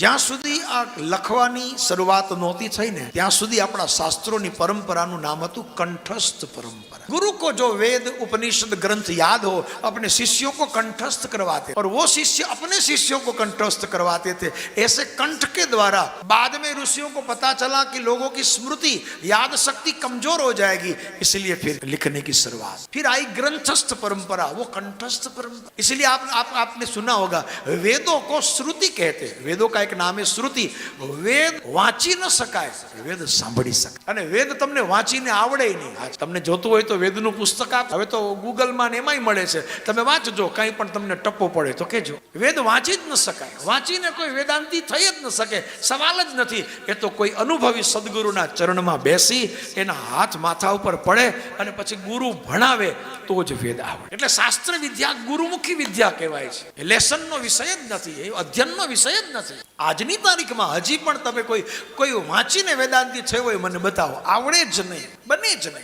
જ્યાં સુધી આ લખવાની શરૂઆત નહોતી થઈ ને ત્યાં સુધી આપણા શાસ્ત્રોની પરંપરાનું નામ હતું કંઠસ્થ પરંપરા गुरु को जो वेद उपनिषद ग्रंथ याद हो अपने शिष्यों को कंठस्थ करवाते और वो शिष्य अपने शिष्यों को कंठस्थ करवाते थे ऐसे कंठ के द्वारा बाद में ऋषियों को पता चला कि लोगों की स्मृति याद शक्ति कमजोर हो जाएगी इसलिए फिर लिखने की शुरुआत फिर आई ग्रंथस्थ परंपरा वो कंठस्थ परंपरा इसलिए आप, आप आपने सुना होगा वेदों को श्रुति कहते हैं वेदों का एक એક નામે શ્રુતિ. વેદ વાંચી ન શકાય. વેદ સાંભળી શકાય. અને વેદ તમને વાંચીને આવડે નહીં. તમને જોતું હોય તો વેદનું પુસ્તક આપ. હવે તો ગૂગલમાં એમાંય મળે છે. તમે વાંચજો, કંઈ પણ તમને ટપ્પો પડે તો કહેજો. વેદ વાંચી જ ન શકાય. વાંચીને કોઈ વેદાંતિ થઈ જ ન શકે. સવાલ જ નથી. એ તો કોઈ અનુભવી સદગુરુના ચરણમાં બેસી, એના હાથ માથા ઉપર પડે અને પછી ગુરુ ભણાવે તો જ વેદ આવડે. એટલે શાસ્ત્ર વિદ્યા ગુરુમુખી વિદ્યા કહેવાય છે. લેસનનો વિષય જ નથી. એ અધ્યયનનો વિષય જ નથી. આજની તારીખમાં હજી પણ તમે કોઈ કોઈ વાંચીને વેદાંતિ છે હોય મને બતાવો. આવડે જ નહીં. બને જ નહીં.